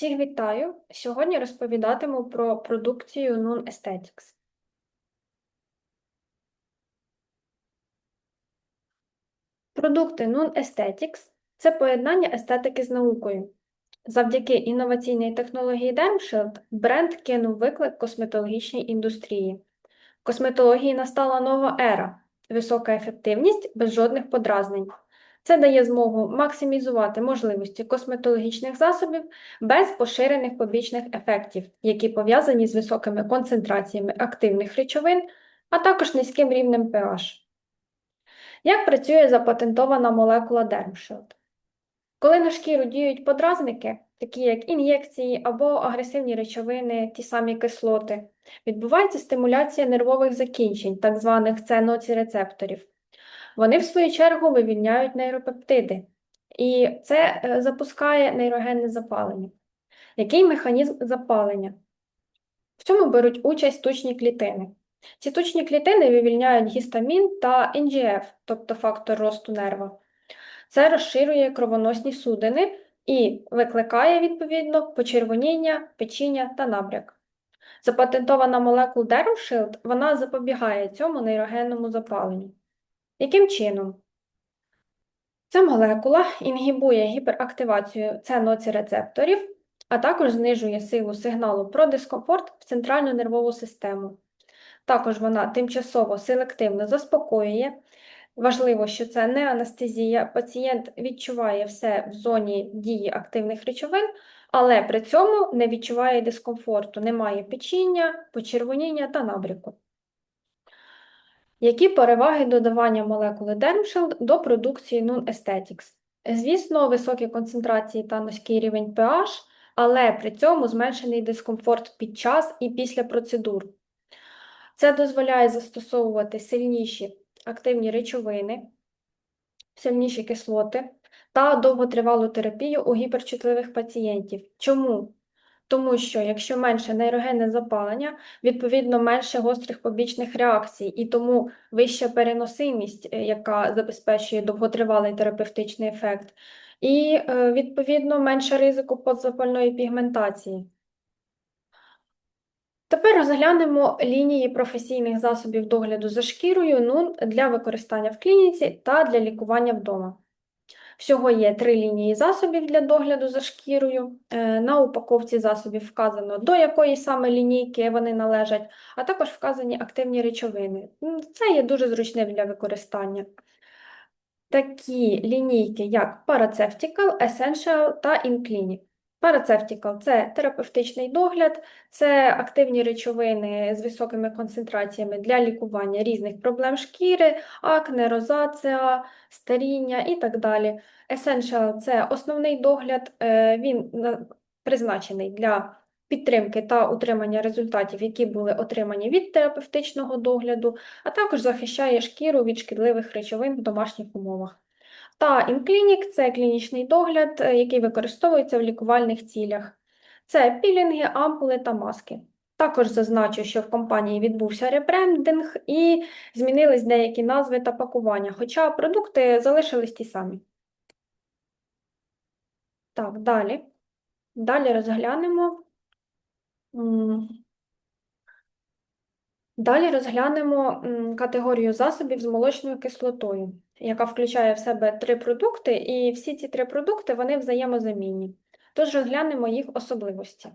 Всіх вітаю! Сьогодні розповідатиму про продукцію Nun Aesthetics. Продукти Nun Aesthetics – це поєднання естетики з наукою. Завдяки інноваційній технології DermShield бренд кинув виклик косметологічній індустрії. В косметології настала нова ера – висока ефективність без жодних подразнень. Це дає змогу максимізувати можливості косметологічних засобів без поширених побічних ефектів, які пов'язані з високими концентраціями активних речовин, а також низьким рівнем pH. Як працює запатентована молекула DermShield? Коли на шкіру діють подразники, такі як ін'єкції або агресивні речовини, ті самі кислоти, відбувається стимуляція нервових закінчень, так званих ценоцірецепторів. Вони, в свою чергу, вивільняють нейропептиди, і це е, запускає нейрогенне запалення. Який механізм запалення? В цьому беруть участь тучні клітини. Ці тучні клітини вивільняють гістамін та NGF, тобто фактор росту нерва. Це розширює кровоносні судини і викликає, відповідно, почервоніння, печіння та набряк. Запатентована молекула DermShield, вона запобігає цьому нейрогенному запаленню. Яким чином? Ця молекула інгібує гіперактивацію ценоцірецепторів, а також знижує силу сигналу про дискомфорт в центральну нервову систему. Також вона тимчасово селективно заспокоює. Важливо, що це не анестезія, пацієнт відчуває все в зоні дії активних речовин, але при цьому не відчуває дискомфорту, немає печіння, почервоніння та набряку. Які переваги додавання молекули DermShield до продукції Nun Aesthetics? Звісно, високі концентрації та низький рівень pH, але при цьому зменшений дискомфорт під час і після процедур. Це дозволяє застосовувати сильніші активні речовини, сильніші кислоти та довготривалу терапію у гіперчутливих пацієнтів. Чому? Тому що якщо менше нейрогенне запалення, відповідно менше гострих побічних реакцій, і тому вища переносимість, е, яка забезпечує довготривалий терапевтичний ефект, і, е, відповідно, менше ризику подзапальної пігментації. Тепер розглянемо лінії професійних засобів догляду за шкірою НУН для використання в клініці та для лікування вдома. Всього є три лінії засобів для догляду за шкірою. Е, на упаковці засобів вказано, до якої саме лінійки вони належать, а також вказані активні речовини. Це є дуже зручним для використання. Такі лінійки, як Paraceptical, Essential та InClinic. Парацевтикал це терапевтичний догляд, це активні речовини з високими концентраціями для лікування різних проблем шкіри, акне, розація, старіння і так далі. Essential – це основний догляд, е, він призначений для підтримки та утримання результатів, які були отримані від терапевтичного догляду, а також захищає шкіру від шкідливих речовин в домашніх умовах. Та інклінік це клінічний догляд, е, який використовується в лікувальних цілях. Це пілінги, ампули та маски. Також зазначу, що в компанії відбувся ребрендинг і змінились деякі назви та пакування, хоча продукти залишились ті самі. Так, далі. Далі розглянемо. Далі розглянемо категорію засобів з молочною кислотою яка включає в себе три продукти, і всі ці три продукти вони взаємозамінні. Тож розглянемо їх особливості.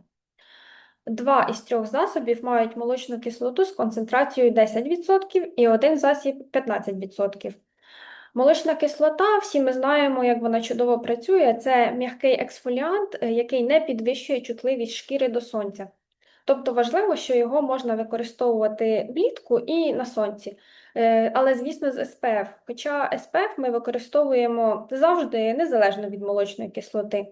Два із трьох засобів мають молочну кислоту з концентрацією 10% і один засіб 15%. Молочна кислота, всі ми знаємо, як вона чудово працює, це м'який ексфоліант, е, який не підвищує чутливість шкіри до сонця. Тобто важливо, що його можна використовувати влітку і на сонці. Е, але, звісно, з СПФ. Хоча СПФ ми використовуємо завжди незалежно від молочної кислоти.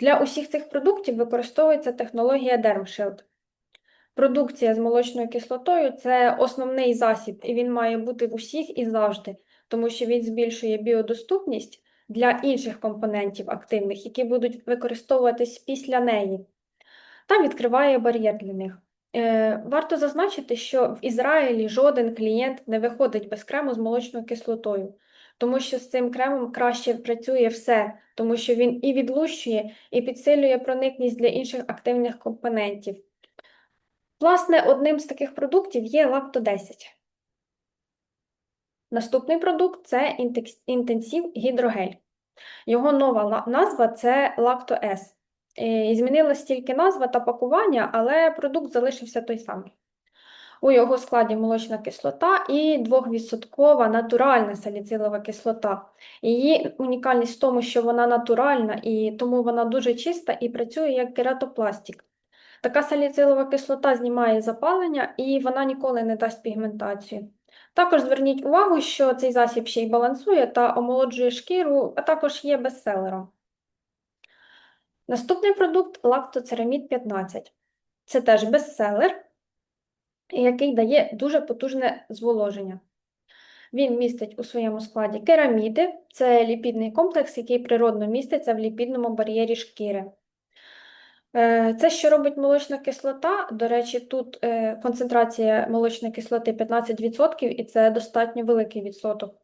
Для усіх цих продуктів використовується технологія DermShield. Продукція з молочною кислотою це основний засіб, і він має бути в усіх і завжди, тому що він збільшує біодоступність для інших компонентів активних, які будуть використовуватись після неї, та відкриває бар'єр для них. Е, варто зазначити, що в Ізраїлі жоден клієнт не виходить без крему з молочною кислотою. тому що з цим кремом краще працює все, тому що він і відлущує, і підсилює проникність для інших активних компонентів. Власне, одним з таких продуктів є Лакто 10. Наступний продукт це інтенсив гідрогель. Його нова назва це Лакто С. І змінилась тільки назва та пакування, але продукт залишився той самий. У його складі молочна кислота і 2% натуральна саліцилова кислота. Її унікальність в тому, що вона натуральна і тому вона дуже чиста і працює як кератопластик. Така саліцилова кислота знімає запалення і вона ніколи не дасть пігментацію. Також зверніть увагу, що цей засіб ще й балансує та омолоджує шкіру, а також є бестселером. Наступний продукт лактоцерамід 15. Це теж бестселер, який дає дуже потужне зволоження. Він містить у своєму складі кераміди, це ліпідний комплекс, який природно міститься в ліпідному бар'єрі шкіри. Е, Це, що робить молочна кислота, до речі, тут е, концентрація молочної кислоти 15%, і це достатньо великий відсоток.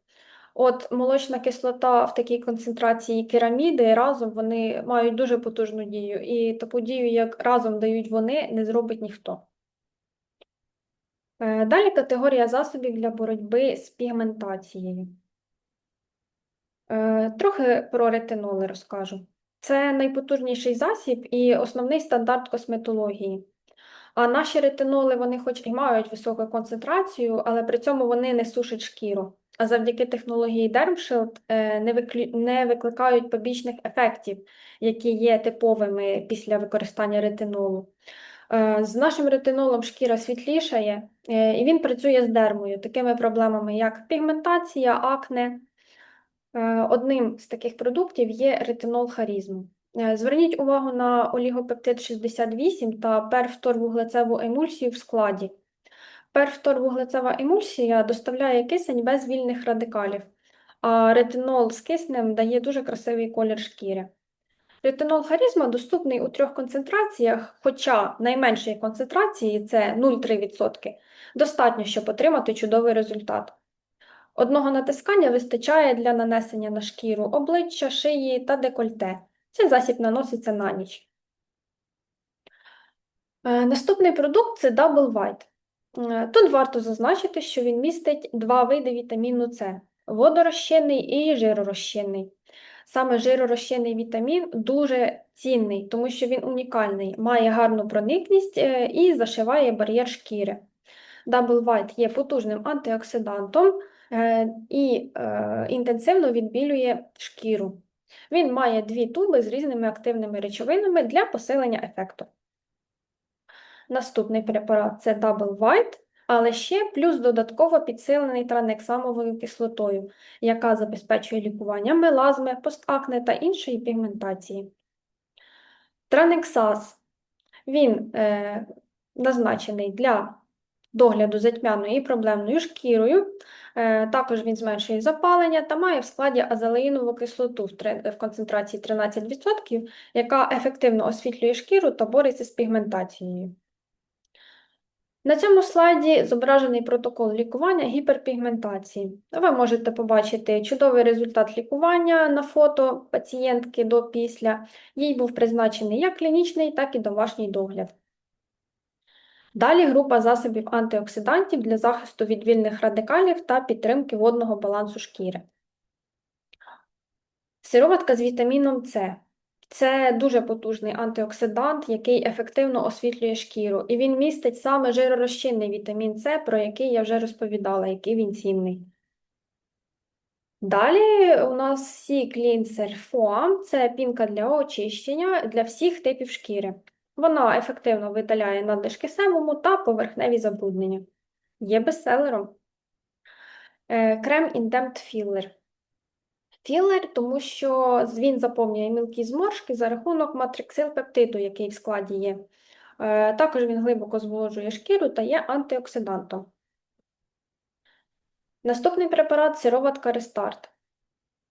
От молочна кислота в такій концентрації кераміди разом вони мають дуже потужну дію, і таку дію, як разом дають вони, не зробить ніхто. Е, Далі категорія засобів для боротьби з пігментацією. Е, Трохи про ретиноли розкажу. Це найпотужніший засіб і основний стандарт косметології. А наші ретиноли, вони хоч і мають високу концентрацію, але при цьому вони не сушать шкіру. А завдяки технології DermShield е, не не викликають побічних ефектів, які є типовими після використання ретинолу. Е, З нашим ретинолом шкіра світлішає, е, і він працює з дермою, такими проблемами, як пігментація, акне. Одним з таких продуктів є ретинол харізму. Зверніть увагу на олігопептид 68 та перфторвуглецеву емульсію в складі. Перфторвуглецева емульсія доставляє кисень без вільних радикалів, а ретинол з киснем дає дуже красивий колір шкіри. Ретинол харізма доступний у трьох концентраціях, хоча найменшої концентрації це 0,3%, достатньо, щоб отримати чудовий результат. Одного натискання вистачає для нанесення на шкіру обличчя, шиї та декольте. Цей засіб наноситься на ніч. Е, Наступний продукт це Double White. Е, Тут варто зазначити, що він містить два види вітаміну С – водорозчинний і жиророзчинний. Саме жиророзчинний вітамін дуже цінний, тому що він унікальний, має гарну проникність е, і зашиває бар'єр шкіри. Double White є потужним антиоксидантом е, і інтенсивно відбілює шкіру. Він має дві туби з різними активними речовинами для посилення ефекту. Наступний препарат це Double White, але ще плюс додатково підсилений транексамовою кислотою, яка забезпечує лікування мелазми, постакне та іншої пігментації. Транексаз він е, назначений для догляду за тьмяною і проблемною шкірою. Е, Також він зменшує запалення та має в складі азелеїнову кислоту в три- в концентрації 13%, яка ефективно освітлює шкіру та бореться з пігментацією. На цьому слайді зображений протокол лікування гіперпігментації. Ви можете побачити чудовий результат лікування на фото пацієнтки до-після. Їй був призначений як клінічний, так і домашній догляд. Далі група засобів антиоксидантів для захисту від вільних радикалів та підтримки водного балансу шкіри. Сироватка з вітаміном С. Це дуже потужний антиоксидант, який ефективно освітлює шкіру, і він містить саме жиророзчинний вітамін С, про який я вже розповідала, який він цінний. Далі у нас Sea Cleanser Foam – це пінка для очищення для всіх типів шкіри. Вона ефективно видаляє надлишки себуму та поверхневі забруднення. Є бестселером. Е, Крем Indempt Filler. Філер, тому що він заповнює мілкі зморшки за рахунок матриксил-пептиду, який в складі є. Е, Також він глибоко зволожує шкіру та є антиоксидантом. Наступний препарат сироватка Restart.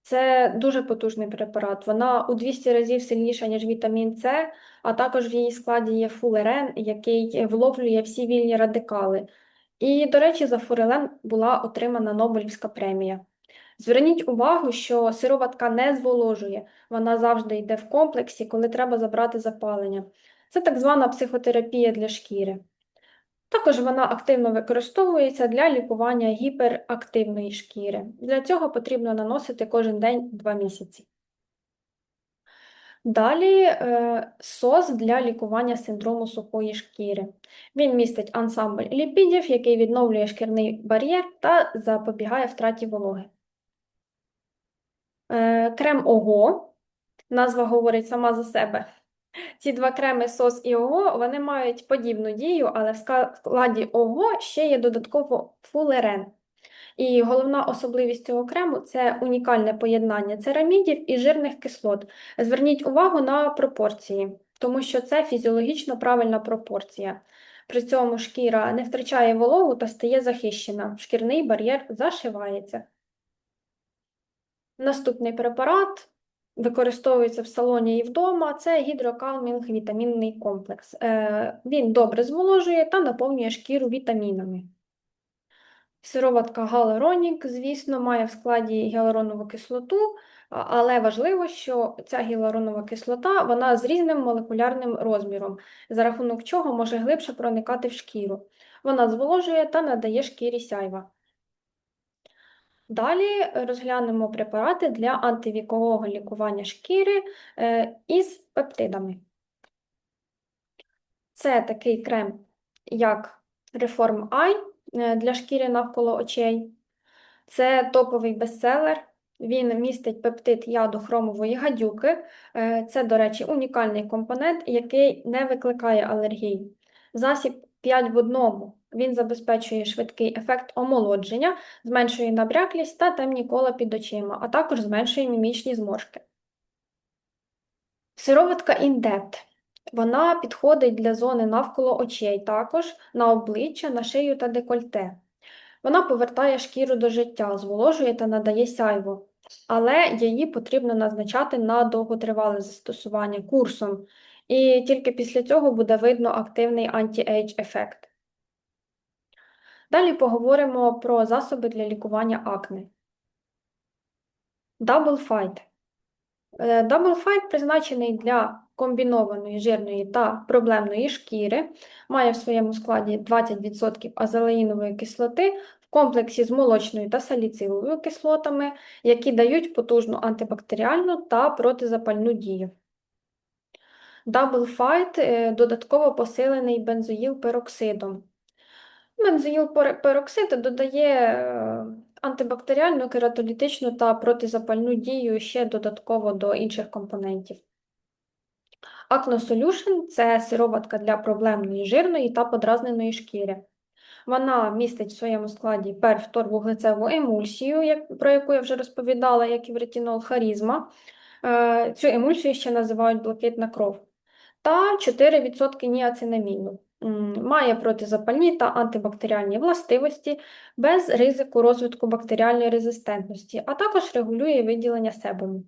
Це дуже потужний препарат. Вона у 200 разів сильніша, ніж вітамін С, а також в її складі є фулерен, який вловлює всі вільні радикали. І, до речі, за фурелен була отримана Нобелівська премія. Зверніть увагу, що сироватка не зволожує, вона завжди йде в комплексі, коли треба забрати запалення. Це так звана психотерапія для шкіри. Також вона активно використовується для лікування гіперактивної шкіри. Для цього потрібно наносити кожен день 2 місяці. Далі е, сос для лікування синдрому сухої шкіри. Він містить ансамбль ліпідів, який відновлює шкірний бар'єр та запобігає втраті вологи. Е, Крем ОГО, назва говорить сама за себе. Ці два креми СОС і ОГО вони мають подібну дію, але в складі ОГО ще є додатково фулерен. І головна особливість цього крему це унікальне поєднання церамідів і жирних кислот. Зверніть увагу на пропорції, тому що це фізіологічно правильна пропорція. При цьому шкіра не втрачає вологу та стає захищена, шкірний бар'єр зашивається. Наступний препарат використовується в салоні і вдома. Це гідрокалмінг вітамінний комплекс. Е, Він добре зволожує та наповнює шкіру вітамінами. Сироватка галеронік, звісно, має в складі гіалуронову кислоту, але важливо, що ця гіалуронова кислота вона з різним молекулярним розміром, за рахунок чого може глибше проникати в шкіру. Вона зволожує та надає шкірі сяйва. Далі розглянемо препарати для антивікового лікування шкіри е, із пептидами. Це такий крем, як Reform Eye е, для шкіри навколо очей. Це топовий бестселер. Він містить пептид яду хромової гадюки. Е, це, до речі, унікальний компонент, який не викликає алергії. Засіб 5 в одному. Він забезпечує швидкий ефект омолодження, зменшує набряклість та темні кола під очима, а також зменшує мімічні зморшки. Сироватка Індепт. Вона підходить для зони навколо очей, також на обличчя, на шию та декольте. Вона повертає шкіру до життя, зволожує та надає сяйво, але її потрібно назначати на довготривале застосування курсом, і тільки після цього буде видно активний анті-ейдж ефект. Далі поговоримо про засоби для лікування акне. Double Fight. Е, Double Fight призначений для комбінованої жирної та проблемної шкіри, має в своєму складі 20% азелаїнової кислоти в комплексі з молочною та саліциловою кислотами, які дають потужну антибактеріальну та протизапальну дію. Double Fight е, додатково посилений бензоїл пероксидом. Бензоїл пероксид додає е, антибактеріальну, кератолітичну та протизапальну дію ще додатково до інших компонентів. Solution – це сироватка для проблемної жирної та подразненої шкіри. Вона містить в своєму складі перфторвуглецеву емульсію, про яку я вже розповідала, як і в ретинол харізма. Е, цю емульсію ще називають блакитна кров. Та 4% ніацинаміну. Має протизапальні та антибактеріальні властивості без ризику розвитку бактеріальної резистентності, а також регулює виділення себуму.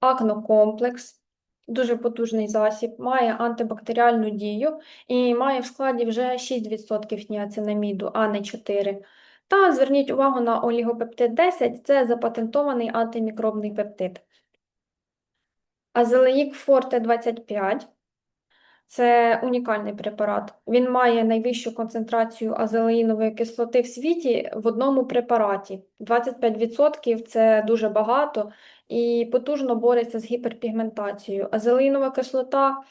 Акнокомплекс дуже потужний засіб, має антибактеріальну дію і має в складі вже 6% ніацинаміду, а не 4%. Та зверніть увагу на олігопептид 10 це запатентований антимікробний пептид. Азелеїк Форте 25 це унікальний препарат. Він має найвищу концентрацію азелеїнової кислоти в світі в одному препараті. 25% це дуже багато і потужно бореться з гіперпігментацією. Азелеїнова кислота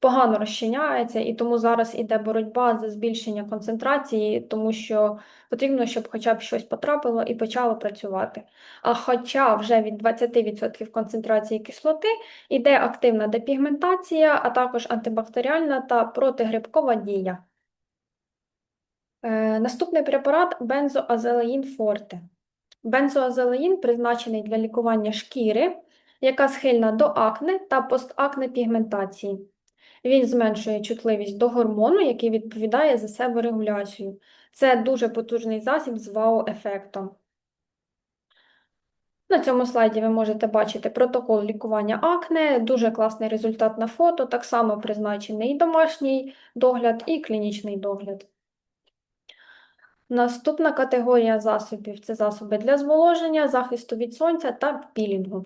погано розчиняється, і тому зараз іде боротьба за збільшення концентрації, тому що потрібно, щоб хоча б щось потрапило і почало працювати. А хоча вже від 20% концентрації кислоти йде активна депігментація, а також антибактеріальна та протигрибкова дія. Е, Наступний препарат бензоазелеїн форте. Бензоазелеїн призначений для лікування шкіри, яка схильна до акне та постакне пігментації. Він зменшує чутливість до гормону, який відповідає за себорегуляцію. Це дуже потужний засіб з вау-ефектом. На цьому слайді ви можете бачити протокол лікування акне, дуже класний результат на фото, так само призначений і домашній догляд, і клінічний догляд. Наступна категорія засобів це засоби для зволоження, захисту від сонця та пілінгу.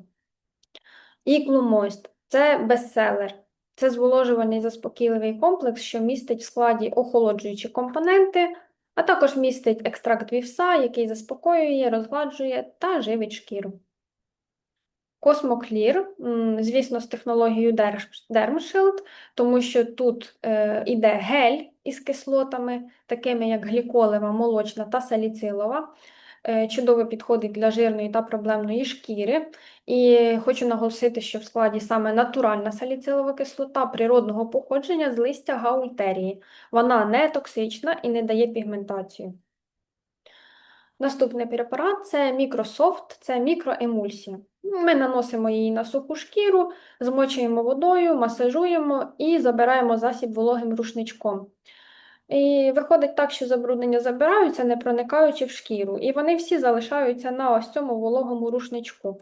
Іглумойст це бестселер. Це зволожувальний заспокійливий комплекс, що містить в складі охолоджуючі компоненти, а також містить екстракт вівса, який заспокоює, розгладжує та живить шкіру. Космоклір, звісно, з технологією Dermshield, тому що тут е, іде гель із кислотами, такими як гліколева, молочна та саліцилова. Е, чудово підходить для жирної та проблемної шкіри. І хочу наголосити, що в складі саме натуральна саліцилова кислота природного походження з листя гаультерії. Вона не токсична і не дає пігментацію. Наступний препарат це мікрософт, це мікроемульсія. Ми наносимо її на суху шкіру, змочуємо водою, масажуємо і забираємо засіб вологим рушничком. І виходить так, що забруднення забираються, не проникаючи в шкіру, і вони всі залишаються на ось цьому вологому рушничку.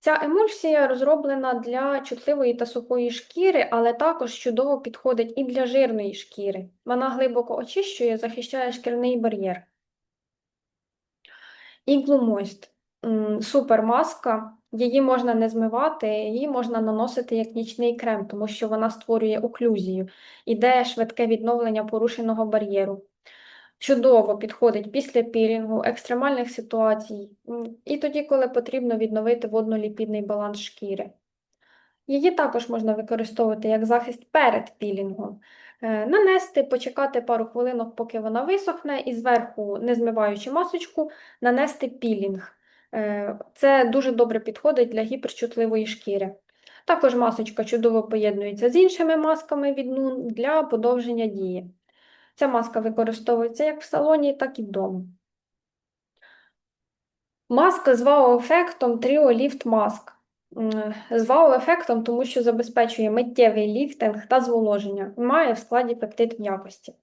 Ця емульсія розроблена для чутливої та сухої шкіри, але також чудово підходить і для жирної шкіри. Вона глибоко очищує, захищає шкірний бар'єр. Іглумойст супермаска, її можна не змивати, її можна наносити як нічний крем, тому що вона створює оклюзію, іде швидке відновлення порушеного бар'єру. Чудово підходить після пілінгу, екстремальних ситуацій, і тоді, коли потрібно відновити водноліпідний баланс шкіри. Її також можна використовувати як захист перед пілінгом. Е, нанести, почекати пару хвилинок, поки вона висохне, і зверху, не змиваючи масочку, нанести пілінг. Е, це дуже добре підходить для гіперчутливої шкіри. Також масочка чудово поєднується з іншими масками від Нун для подовження дії. Ця маска використовується як в салоні, так і вдома. Маска з вау-ефектом Trio Lift Mask. З вау-ефектом, тому що забезпечує миттєвий ліфтинг та зволоження, має в складі пептид м'якості.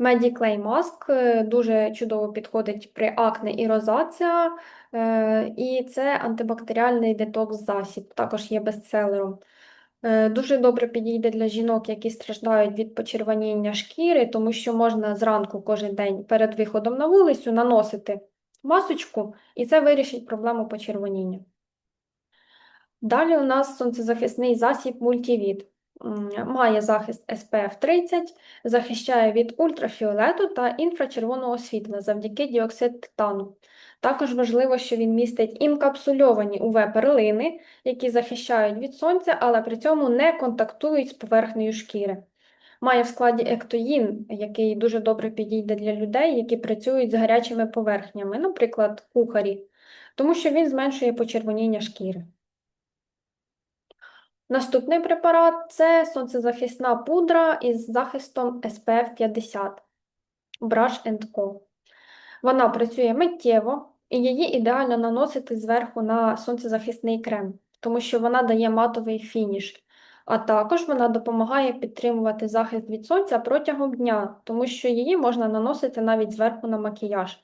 Mediclay Mask е, дуже чудово підходить при акне і розація, е, і це антибактеріальний детокс-засіб, також є бестселером. Е, дуже добре підійде для жінок, які страждають від почервоніння шкіри, тому що можна зранку кожен день перед виходом на вулицю наносити масочку, і це вирішить проблему почервоніння. Далі у нас сонцезахисний засіб мультивід. Має захист SPF 30, захищає від ультрафіолету та інфрачервоного світла завдяки діоксид титану. Також важливо, що він містить інкапсульовані УВ-перлини, які захищають від сонця, але при цьому не контактують з поверхнею шкіри. Має в складі ектоїн, який дуже добре підійде для людей, які працюють з гарячими поверхнями, наприклад, кухарі, тому що він зменшує почервоніння шкіри. Наступний препарат це сонцезахисна пудра із захистом SPF 50 Brush Co. Вона працює миттєво і її ідеально наносити зверху на сонцезахисний крем, тому що вона дає матовий фініш. А також вона допомагає підтримувати захист від сонця протягом дня, тому що її можна наносити навіть зверху на макіяж.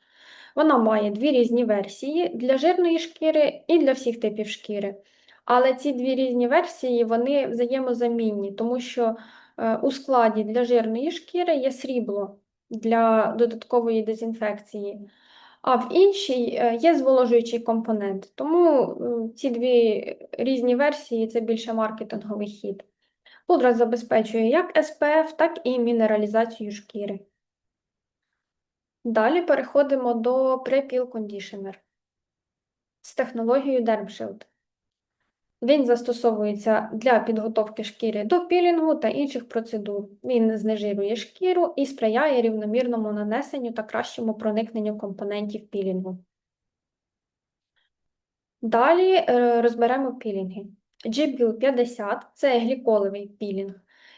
Вона має дві різні версії для жирної шкіри і для всіх типів шкіри. Але ці дві різні версії вони взаємозамінні, тому що е, у складі для жирної шкіри є срібло для додаткової дезінфекції, а в іншій е, є зволожуючий компонент. Тому е, ці дві різні версії це більше маркетинговий хід. Пудра забезпечує як SPF, так і мінералізацію шкіри. Далі переходимо до Pre-Peel Conditioner з технологією DermShield. Він застосовується для підготовки шкіри до пілінгу та інших процедур. Він знежирює шкіру і сприяє рівномірному нанесенню та кращому проникненню компонентів пілінгу. Далі е, розберемо пілінги. GBL 50 це гліколевий пілінг,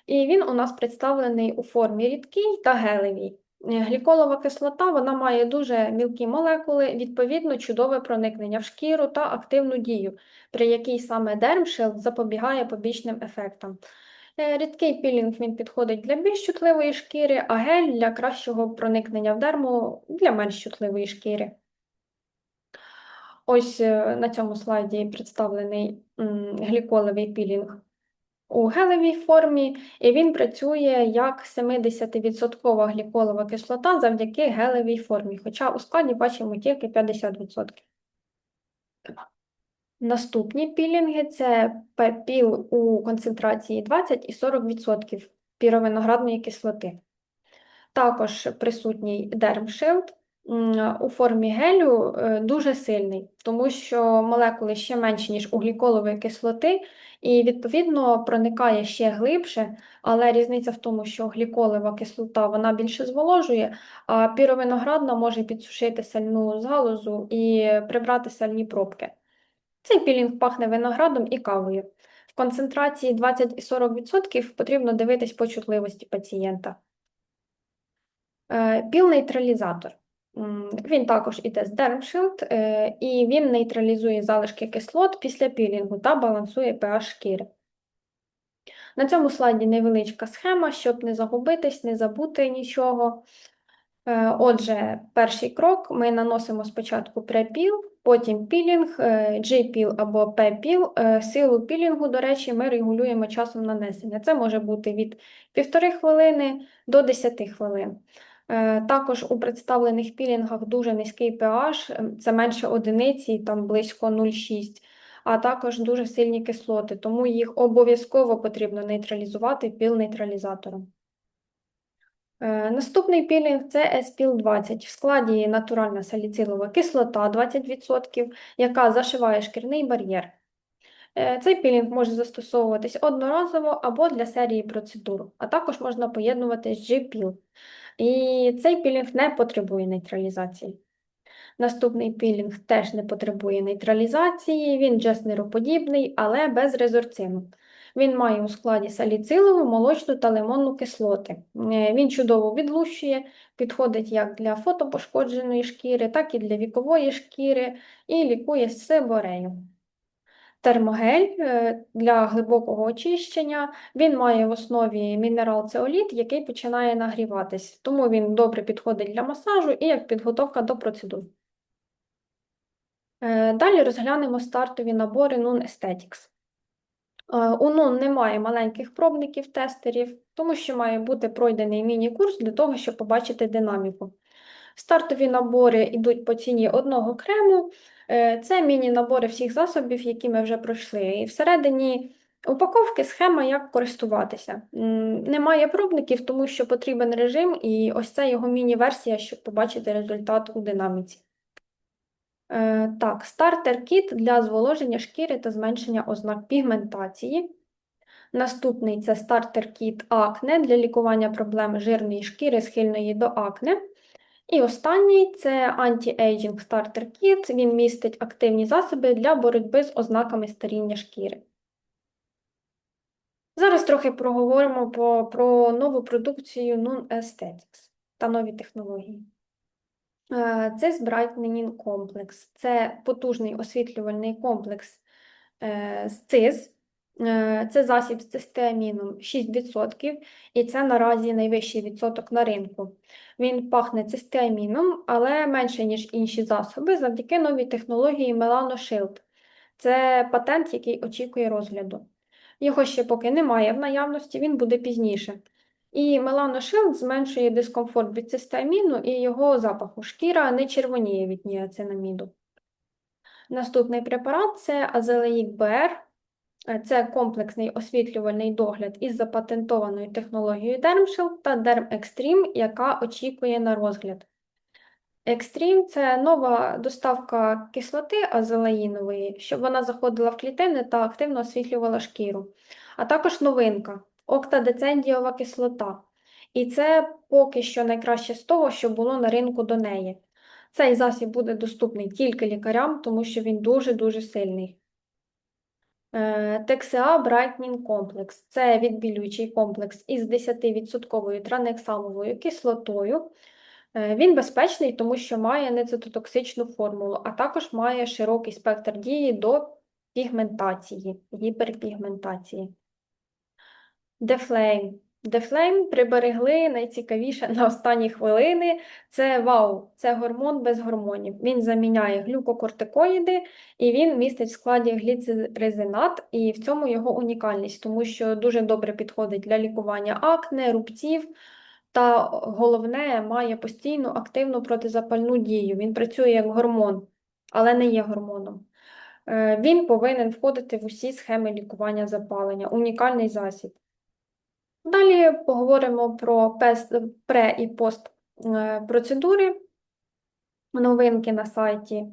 і він у нас представлений у формі рідкий та гелевій. Гліколова кислота вона має дуже мілкі молекули, відповідно, чудове проникнення в шкіру та активну дію, при якій саме дермшилд запобігає побічним ефектам. Е, рідкий пілінг він підходить для більш чутливої шкіри, а гель для кращого проникнення в дерму для менш чутливої шкіри. Ось е, на цьому слайді представлений гліколевий пілінг у гелевій формі, і він працює як 70% гліколова кислота завдяки гелевій формі, хоча у складі бачимо тільки 50%. Наступні пілінги це пепіл у концентрації 20 і 40% піровиноградної кислоти. Також присутній дермшилд у формі гелю е, дуже сильний, тому що молекули ще менші, ніж у кислоти, і відповідно проникає ще глибше, але різниця в тому, що гліколова кислота вона більше зволожує, а піровиноградна може підсушити сальну залозу і прибрати сальні пробки. Цей пілінг пахне виноградом і кавою. В концентрації 20 і 40% потрібно дивитись по чутливості пацієнта. Е, Піл-нейтралізатор. Він також іде з Dermshield, е, і він нейтралізує залишки кислот після пілінгу та балансує pH шкіри. На цьому слайді невеличка схема, щоб не загубитись, не забути нічого. Е, Отже, перший крок ми наносимо спочатку препіл, потім пілінг, е, G-піл або P-піл. Силу пілінгу, до речі, ми регулюємо часом нанесення. Це може бути від 1,5 хвилини до 10 хвилин. Е, Також у представлених пілінгах дуже низький pH, е, це менше одиниці, там близько 0,6, а також дуже сильні кислоти, тому їх обов'язково потрібно нейтралізувати піл-нейтралізатором. Е, Наступний пілінг це SPIL-20. В складі натуральна саліцилова кислота 20%, яка зашиває шкірний бар'єр. Е, Цей пілінг може застосовуватись одноразово або для серії процедур, а також можна поєднувати з G-піл. І цей пілінг не потребує нейтралізації. Наступний пілінг теж не потребує нейтралізації, він джеснероподібний, але без резорцину. Він має у складі саліцилову, молочну та лимонну кислоти. Е, Він чудово відлущує, підходить як для фотопошкодженої шкіри, так і для вікової шкіри і лікує сиборею. Термогель е, для глибокого очищення. Він має в основі мінерал цеоліт, який починає нагріватись, тому він добре підходить для масажу і як підготовка до процедур. Е, Далі розглянемо стартові набори Nun Aesthetics. Е, У Nun немає маленьких пробників тестерів, тому що має бути пройдений міні-курс для того, щоб побачити динаміку. Стартові набори йдуть по ціні одного крему. Е, Це міні-набори всіх засобів, які ми вже пройшли. І всередині упаковки схема, як користуватися. Немає пробників, тому що потрібен режим, і ось це його міні-версія, щоб побачити результат у динаміці. Е, Так, стартер-кіт для зволоження шкіри та зменшення ознак пігментації. Наступний це стартер-кіт акне для лікування проблем жирної шкіри, схильної до акне. І останній це Anti-Aging Starter Kit. Він містить активні засоби для боротьби з ознаками старіння шкіри. Зараз трохи проговоримо по, про нову продукцію Nun Aesthetics та нові технології. Е, Це Brightening комплекс. Це потужний освітлювальний комплекс е, з ЦИЗ. Е, Це засіб з цистеаміном 6%, і це наразі найвищий відсоток на ринку. Він пахне цистеаміном, але менше, ніж інші засоби, завдяки новій технології Shield. Це патент, який очікує розгляду. Його ще поки немає в наявності, він буде пізніше. І Shield зменшує дискомфорт від цистеаміну і його запаху. Шкіра не червоніє від ніацинаміду. Наступний препарат це Azelayic BR. Е, Це комплексний освітлювальний догляд із запатентованою технологією DermShield та Derm Extreme, яка очікує на розгляд. Extreme – це нова доставка кислоти азелаїнової, щоб вона заходила в клітини та активно освітлювала шкіру. А також новинка – октадецендіова кислота. І це поки що найкраще з того, що було на ринку до неї. Цей засіб буде доступний тільки лікарям, тому що він дуже-дуже сильний. Е, Брайтнін комплекс – це відбілюючий комплекс із 10% транексамовою кислотою. Е, Він безпечний, тому що має нецитотоксичну формулу, а також має широкий спектр дії до пігментації, гіперпігментації. Deflame Дефлейм приберегли найцікавіше на останні хвилини. Це вау, це гормон без гормонів. Він заміняє глюкокортикоїди і він містить в складі гліцеризинат, і в цьому його унікальність, тому що дуже добре підходить для лікування акне, рубців. Та головне, має постійну активну протизапальну дію. Він працює як гормон, але не є гормоном. Е, Він повинен входити в усі схеми лікування запалення, унікальний засіб. Далі поговоримо про пре і пост е, новинки на сайті.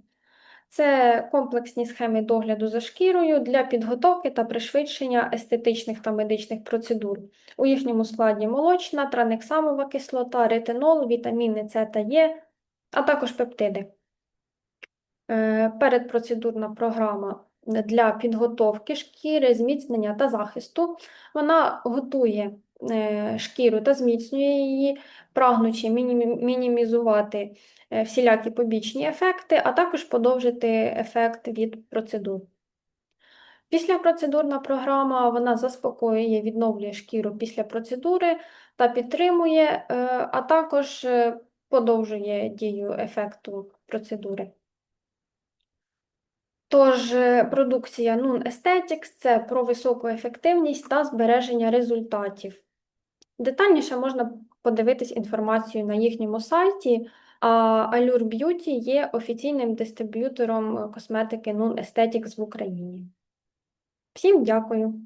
Це комплексні схеми догляду за шкірою для підготовки та пришвидшення естетичних та медичних процедур. У їхньому складі молочна, транексамова кислота, ретинол, вітаміни С та Е, а також пептиди. Е, Передпроцедурна програма для підготовки шкіри, зміцнення та захисту. Вона готує шкіру та зміцнює її, прагнучи мінімізувати е, всілякі побічні ефекти, а також подовжити ефект від процедур. Післяпроцедурна програма вона заспокоює, відновлює шкіру після процедури та підтримує, е, а також е, подовжує дію ефекту процедури. Тож, е, продукція Nun Aesthetics – це про високу ефективність та збереження результатів. Детальніше можна подивитись інформацію на їхньому сайті, Allure Beauty є офіційним дистриб'ютором косметики Nun Aesthetics в Україні. Всім дякую!